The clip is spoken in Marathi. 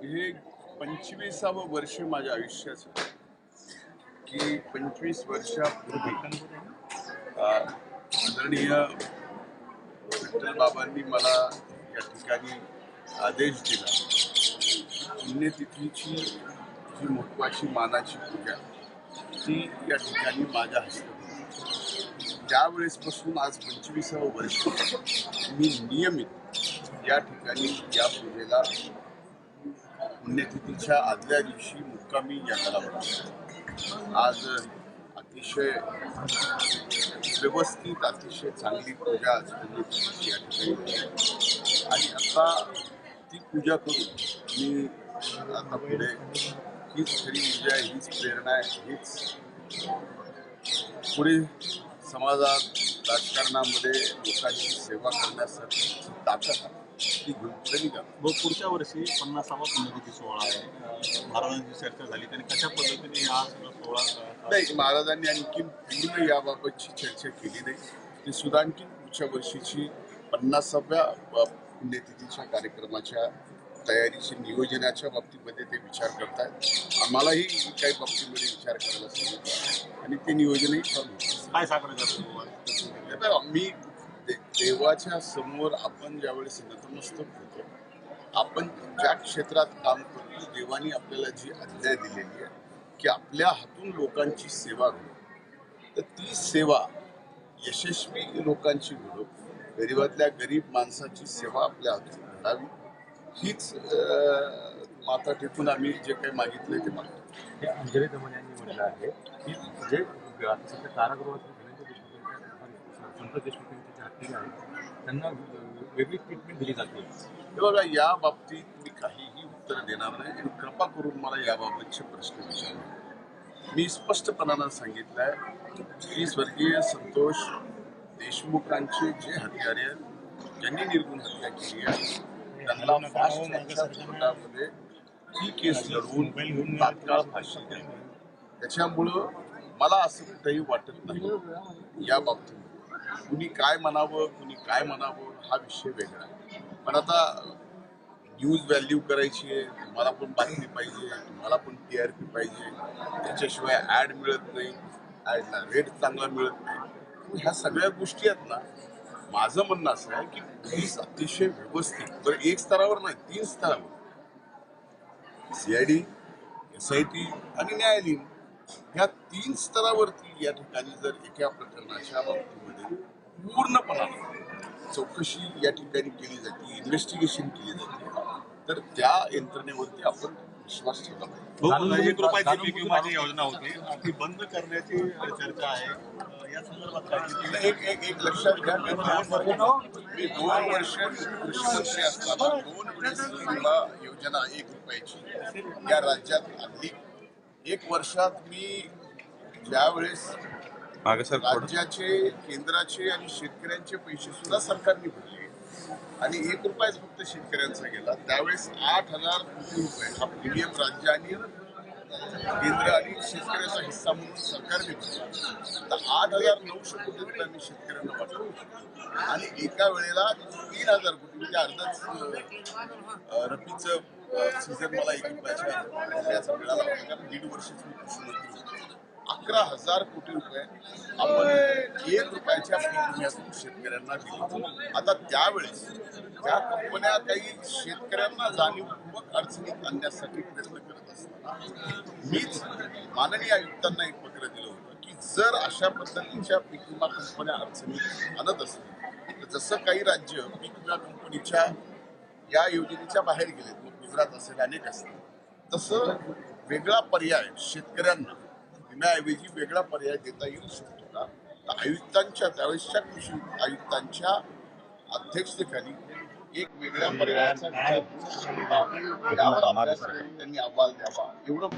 हे पंचवीसावं वर्ष माझ्या आयुष्याचं की पंचवीस वर्षापूर्वी आदरणीय बाबांनी मला या ठिकाणी आदेश दिला. पुण्यतिथीची जी महत्वाची मानाची पूजा ती या ठिकाणी माझ्या हस्ते त्यावेळेसपासून आज पंचवीसावं वर्ष मी नियमित या ठिकाणी या पूजेला पुण्यतिथीच्या आदल्या दिवशी मुक्कामी या गडावर आज अतिशय व्यवस्थित अतिशय चांगली पूजा आज पुण्यतिथीची या ठिकाणी आणि आता ती पूजा करून मी आता पुढे हीच खरी ऊर्जा आहे हीच प्रेरणा आहे हीच पुढे समाजात राजकारणामध्ये लोकांची सेवा करण्यासाठी ताकद आहे. ती घेऊन पुढे निघा व पुढच्या वर्षी पन्नासावा पुण्यतिथी सोहळा आहे. महाराजांची चर्चा झाली त्यांनी कशा पद्धतीने हा सगळा सोहळा नाही महाराजांनी आणखी पूर्ण याबाबतची चर्चा केली नाही. ती सुद्धा आणखी पुढच्या वर्षीची पन्नासाव्या पुण्यतिथीच्या कार्यक्रमाच्या तयारीची नियोजनाच्या बाबतीमध्ये ते विचार करतायत. आम्हालाही काही बाबतीमध्ये विचार करायला सांगितलं. आणि ते नियोजनही. काय बघा, मी दे- देवाच्या समोर आपण ज्यावेळेस नतमस्तक होतो आपण ज्या क्षेत्रात काम करतो देवानी आपल्याला जी आज्ञा दिलेली आहे की आपल्या हातून लोकांची सेवा घडो. तर ती सेवा यशस्वी लोकांची घडो. गरीबातल्या गरीब माणसाची सेवा आपल्या हातून घडावी. हीच माता टेकून आम्ही जे काही मागितलं ते मागतो हे अंजली दमन यांनी म्हटलं आहे की जे कारागृहात यांच्या संतोष जे हत्यारे आहेत त्यांना वेगळी ट्रीटमेंट दिली जाते हे बघा या बाबतीत मी काहीही उत्तर देणार नाही आणि कृपा करून मला याबाबतचे प्रश्न विचारले मी स्पष्टपणानं सांगितलं आहे की स्वर्गीय संतोष देशमुखांचे जे हत्यारे आहेत ज्यांनी निर्गुण हत्या केली आहे त्यांना फास्ट ट्रॅकच्या कोर्टामध्ये ही केस लढवून तात्काळ फाशी द्यावी त्याच्यामुळं मला असं कुठंही वाटत नाही. या बाबतीत कुणी काय म्हणावं कुणी काय म्हणावं हा विषय वेगळा आहे. पण आता न्यूज व्हॅल्यू करायची आहे तुम्हाला पण बातमी पाहिजे तुम्हाला पण टी आर पी पाहिजे. त्याच्याशिवाय ॲड मिळत नाही ॲडला रेट चांगला मिळत नाही. ह्या सगळ्या गोष्टी आहेत ना माझं म्हणणं असं आहे की पोलीस अतिशय व्यवस्थित तर एक स्तरावर नाही तीन स्तरावर. सीआयडी एस आय टी आणि न्यायालयीन. ह्या तीन स्तरावरती या ठिकाणी जर एका प्रकरणाच्या बाबतीमध्ये पूर्णपणाने चौकशी या ठिकाणी केली जाते इन्व्हेस्टिगेशन केली जाते तर त्या यंत्रणेवरती आपण विश्वास ठेवला पाहिजे. रुपयाची जाणून- पीक विमाची योजना होती ती बंद करण्याची चर्चा आहे. या संदर्भात एक एक एक लक्षात घ्या मी दोन मी दोन वर्ष कृषी मंत्री असताना दोन वेळेस ही विमा योजना एक रुपयाची या राज्यात आणली. एक वर्षात मी ज्यावेळेस राज्याचे केंद्राचे आणि शेतकऱ्यांचे पैसे सुद्धा सरकारने भरले. आणि एक रुपयाच फक्त शेतकऱ्यांचा गेला. त्यावेळेस आठ हजार कोटी रुपये हा प्रीमियम राज्य आणि केंद्र आणि शेतकऱ्याचा हिस्सा म्हणून सरकारने भरला. तर आठ हजार नऊशे कोटी रुपये आम्ही शेतकऱ्यांना वाटतो आणि एका वेळेला तीन हजार कोटी म्हणजे अर्धच रब्बीचं सीझन मला एक मिळाला. कारण दीड वर्षच मी कृषी होतो. अकरा हजार कोटी रुपये आपण एक रुपयाच्या पीक शेतकऱ्यांना दिले आता त्यावेळेस त्या कंपन्या काही शेतकऱ्यांना जाणीवपूर्वक अडचणीत आणण्यासाठी प्रयत्न करत असताना मीच माननीय आयुक्तांना एक पत्र दिलं होतं की जर अशा पद्धतीच्या पीक विमा कंपन्या अडचणीत आणत असतील तर जसं काही राज्य पीक विमा कंपनीच्या या योजनेच्या बाहेर गेलेत. मग गुजरात असेल अनेक असतील. तसं वेगळा पर्याय शेतकऱ्यांना विम्याऐवजी वेगळा पर्याय देता येऊ शकतो का? तर आयुक्तांच्या त्यावेळेसच्या कृषी आयुक्तांच्या अध्यक्षतेखाली एक वेगळ्या पर्यायाचा त्यांनी अहवाल द्यावा. एवढं